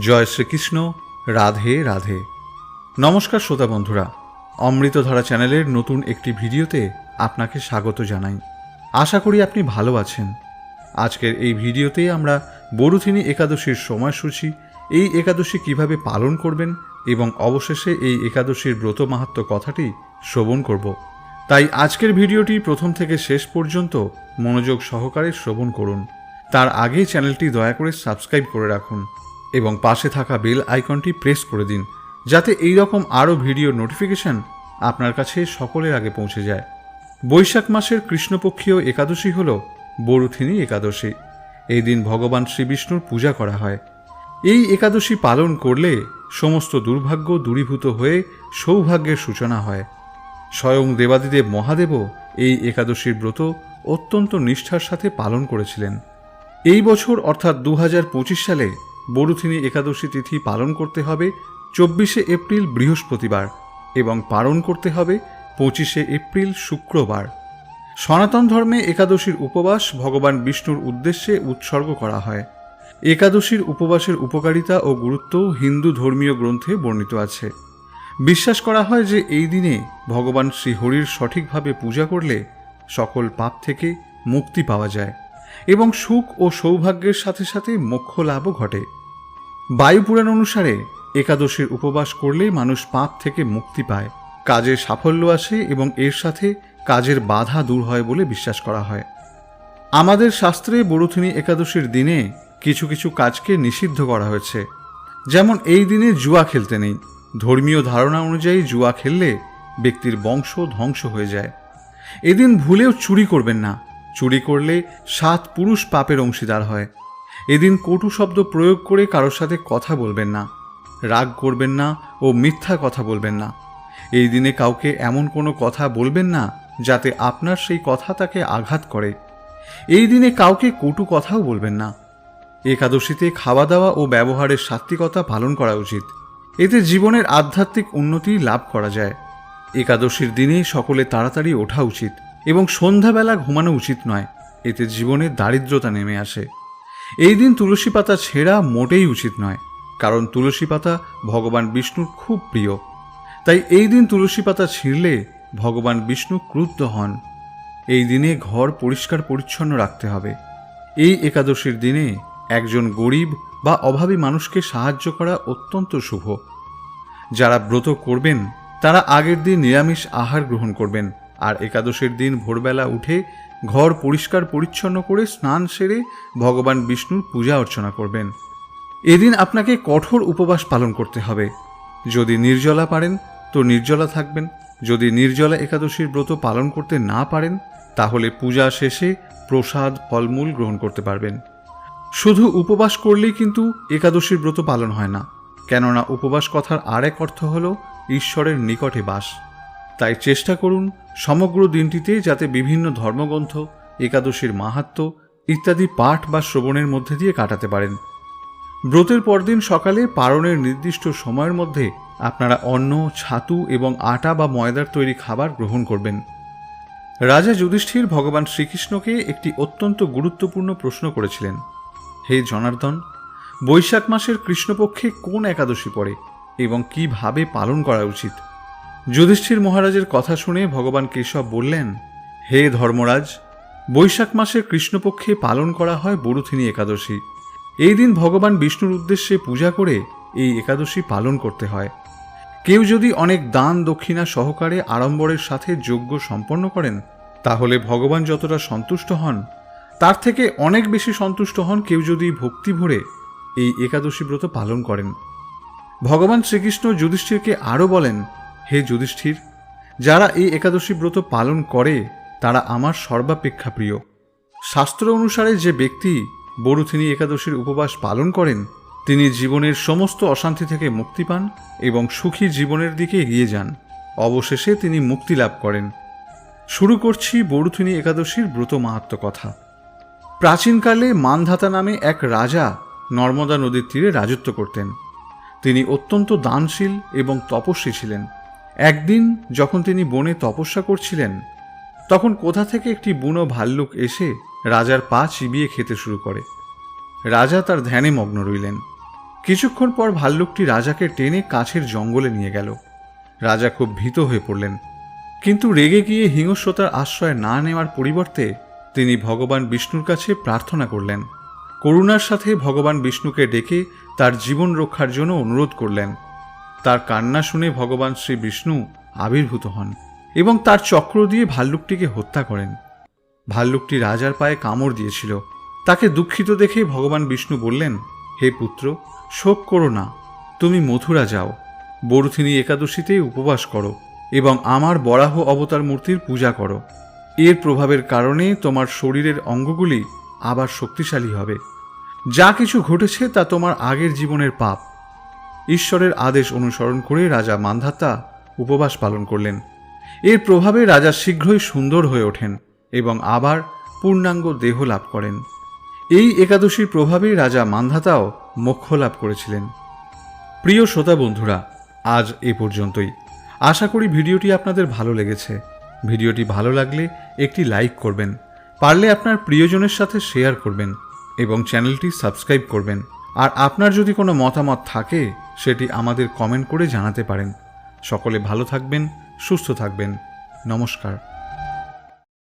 জয় শ্রীকৃষ্ণ, রাধে রাধে। নমস্কার শ্রোতা বন্ধুরা, অমৃতধারা চ্যানেলের নতুন একটি ভিডিওতে আপনাকে স্বাগত জানাই। আশা করি আপনি ভালো আছেন। আজকের এই ভিডিওতে আমরা বরুথিনী একাদশীর সময়সূচি, এই একাদশী কীভাবে পালন করবেন এবং অবশেষে এই একাদশীর ব্রত মাহাত্ম কথাটি শ্রবণ করব। তাই আজকের ভিডিওটি প্রথম থেকে শেষ পর্যন্ত মনোযোগ সহকারে শ্রবণ করুন। তার আগে চ্যানেলটি দয়া করে সাবস্ক্রাইব করে রাখুন। এবং পাশে থাকা বেল আইকনটি প্রেস করে দিন, যাতে এই রকম আরও ভিডিও নোটিফিকেশন আপনার কাছে সকলের আগে পৌঁছে যায়। বৈশাখ মাসের কৃষ্ণপক্ষীয় একাদশী হল বরুথিনী একাদশী। এই দিন ভগবান শ্রীবিষ্ণুর পূজা করা হয়। এই একাদশী পালন করলে সমস্ত দুর্ভাগ্য দূরীভূত হয়ে সৌভাগ্যের সূচনা হয়। স্বয়ং দেবাদিদেব মহাদেবও এই একাদশীর ব্রত অত্যন্ত নিষ্ঠার সাথে পালন করেছিলেন। এই বছর অর্থাৎ দু হাজার পঁচিশ সালে বরুথিনী একাদশী তিথি পালন করতে হবে চব্বিশে এপ্রিল বৃহস্পতিবার এবং পালন করতে হবে পঁচিশে এপ্রিল শুক্রবার। সনাতন ধর্মে একাদশীর উপবাস ভগবান বিষ্ণুর উদ্দেশ্যে উৎসর্গ করা হয়। একাদশীর উপবাসের উপকারিতা ও গুরুত্ব হিন্দু ধর্মীয় গ্রন্থে বর্ণিত আছে। বিশ্বাস করা হয় যে এই দিনে ভগবান শ্রীহরির সঠিকভাবে পূজা করলে সকল পাপ থেকে মুক্তি পাওয়া যায়। এবং সুখ ও সৌভাগ্যের সাথে সাথে মোক্ষ লাভও ঘটে বায়ুপুরাণ অনুসারে একাদশীর উপবাস করলে মানুষ পাপ থেকে মুক্তি পায়। কাজে সাফল্য আসে এবং এর সাথে কাজের বাধা দূর হয় বলে বিশ্বাস করা হয়। আমাদের শাস্ত্রে বরুথিনী একাদশীর দিনে কিছু কিছু কাজকে নিষিদ্ধ করা হয়েছে। যেমন এই দিনে জুয়া খেলতে নেই। ধর্মীয় ধারণা অনুযায়ী জুয়া খেললে ব্যক্তির বংশ ধ্বংস হয়ে যায়। এদিন ভুলেও চুরি করবেন না। চুরি করলে সাত পুরুষ পাপের অংশীদার হয়। এদিন কটু শব্দ প্রয়োগ করে কারোর সাথে কথা বলবেন না, রাগ করবেন না ও মিথ্যা কথা বলবেন না। এই দিনে কাউকে এমন কোনো কথা বলবেন না যাতে আপনার সেই কথা তাকে আঘাত করে। এই দিনে কাউকে কটু কথাও বলবেন না। একাদশীতে খাওয়া দাওয়া ও ব্যবহারের সাত্বিকতা পালন করা উচিত। এতে জীবনের আধ্যাত্মিক উন্নতি লাভ করা যায়। একাদশীর দিনে সকলে তাড়াতাড়ি ওঠা উচিত। এবং সন্ধ্যাবেলা ঘুমানো উচিত নয়, এতে জীবনে দারিদ্রতা নেমে আসে। এই দিন তুলসী পাতা ছেঁড়া মোটেই উচিত নয়, কারণ তুলসী পাতা ভগবান বিষ্ণুর খুব প্রিয়। তাই এই দিন তুলসী পাতা ছিঁড়লে ভগবান বিষ্ণু ক্রুদ্ধ হন। এই দিনে ঘর পরিষ্কার পরিচ্ছন্ন রাখতে হবে। এই একাদশীর দিনে একজন গরিব বা অভাবী মানুষকে সাহায্য করা অত্যন্ত শুভ। যারা ব্রত করবেন, তারা আগের দিন নিরামিষ আহার গ্রহণ করবেন। আর একাদশীর দিন ভোরবেলা উঠে ঘর পরিষ্কার পরিচ্ছন্ন করে স্নান সেরে ভগবান বিষ্ণুর পূজা অর্চনা করবেন। এদিন আপনাকে কঠোর উপবাস পালন করতে হবে। যদি নির্জলা পারেন, তো নির্জলা থাকবেন। যদি নির্জলা একাদশীর ব্রত পালন করতে না পারেন, তাহলে পূজা শেষে প্রসাদ, ফলমূল গ্রহণ করতে পারবেন। শুধু উপবাস করলেই কিন্তু একাদশীর ব্রত পালন হয় না। কেননা উপবাস কথার আরেক অর্থ হল ঈশ্বরের নিকটে বাস। তাই চেষ্টা করুন সমগ্র দিনটিতে যাতে বিভিন্ন ধর্মগ্রন্থ, একাদশীর মাহাত্ম ইত্যাদি পাঠ বা শ্রবণের মধ্যে দিয়ে কাটাতে পারেন। ব্রতের পরদিন সকালে পারণের নির্দিষ্ট সময়ের মধ্যে আপনারা অন্ন, ছাতু এবং আটা বা ময়দার তৈরি খাবার গ্রহণ করবেন। রাজা যুধিষ্ঠির ভগবান শ্রীকৃষ্ণকে একটি অত্যন্ত গুরুত্বপূর্ণ প্রশ্ন করেছিলেন। হে জনার্দন, বৈশাখ মাসের কৃষ্ণপক্ষে কোন একাদশী পড়ে এবং কীভাবে পালন করা উচিত? যুধিষ্ঠির মহারাজের কথা শুনে ভগবান কেশব বললেন, হে ধর্মরাজ, বৈশাখ মাসের কৃষ্ণপক্ষে পালন করা হয় বরুথিনী একাদশী। এই দিন ভগবান বিষ্ণুর উদ্দেশ্যে পূজা করে এই একাদশী পালন করতে হয়। কেউ যদি অনেক দান, দক্ষিণা সহকারে আড়ম্বরের সাথে যজ্ঞ সম্পন্ন করেন, তাহলে ভগবান যতটা সন্তুষ্ট হন, তার থেকে অনেক বেশি সন্তুষ্ট হন কেউ যদি ভক্তি ভরে এই একাদশী ব্রত পালন করেন। ভগবান শ্রীকৃষ্ণ যুধিষ্ঠিরকে আরও বলেন হে যুধিষ্ঠির, যারা এই একাদশী ব্রত পালন করে, তারা আমার সর্বাপেক্ষা প্রিয়। শাস্ত্র অনুসারে যে ব্যক্তি বরুথিনী একাদশীর উপবাস পালন করেন, তিনি জীবনের সমস্ত অশান্তি থেকে মুক্তি পান এবং সুখী জীবনের দিকে এগিয়ে যান। অবশেষে তিনি মুক্তি লাভ করেন। শুরু করছি বরুথিনী একাদশীর ব্রত মাহাত্ম কথা। প্রাচীনকালে মানধাতা নামে এক রাজা নর্মদা নদীর তীরে রাজত্ব করতেন। তিনি অত্যন্ত দানশীল এবং তপস্বী ছিলেন। একদিন যখন তিনি বনে তপস্যা করছিলেন, তখন কোথা থেকে একটি বুনো ভাল্লুক এসে রাজার পা চিবিয়ে খেতে শুরু করে। রাজা তার ধ্যানে মগ্ন রইলেন। কিছুক্ষণ পর ভাল্লুকটি রাজাকে টেনে কাছের জঙ্গলে নিয়ে গেল। রাজা খুব ভীত হয়ে পড়লেন। কিন্তু রেগে গিয়ে হিংস্রতার আশ্রয় না নেওয়ার পরিবর্তে তিনি ভগবান বিষ্ণুর কাছে প্রার্থনা করলেন। করুণার সাথে ভগবান বিষ্ণুকে ডেকে তার জীবন রক্ষার জন্য অনুরোধ করলেন। তার কান্না শুনে ভগবান শ্রী বিষ্ণু আবির্ভূত হন এবং তার চক্র দিয়ে ভাল্লুকটিকে হত্যা করেন। ভাল্লুকটি রাজার পায়ে কামড় দিয়েছিল। তাকে দুঃখিত দেখে ভগবান বিষ্ণু বললেন, হে পুত্র, শোক করো না। তুমি মথুরা যাও। বরুথিনী একাদশীতে উপবাস করো এবং আমার বরাহ অবতার মূর্তির পূজা করো। এর প্রভাবের কারণে তোমার শরীরের অঙ্গগুলি আবার শক্তিশালী হবে। যা কিছু ঘটেছে তা তোমার আগের জীবনের পাপ। ঈশ্বরের আদেশ অনুসরণ করে রাজা মান্ধাতা উপবাস পালন করলেন। এর প্রভাবে রাজা শীঘ্রই সুন্দর হয়ে ওঠেন এবং আবার পূর্ণাঙ্গ দেহ লাভ করেন। এই একাদশীর প্রভাবে রাজা মান্ধাতাও মোক্ষ লাভ করেছিলেন। প্রিয় শ্রোতা বন্ধুরা, আজ এ পর্যন্তই। আশা করি ভিডিওটি আপনাদের ভালো লেগেছে। ভিডিওটি ভালো লাগলে একটি লাইক করবেন, পারলে আপনার প্রিয়জনের সাথে শেয়ার করবেন এবং চ্যানেলটি সাবস্ক্রাইব করবেন। আর আপনার যদি কোনো মতামত থাকে, সেটি আমাদের কমেন্ট করে জানাতে পারেন। সকলে ভালো থাকবেন, সুস্থ থাকবেন। নমস্কার।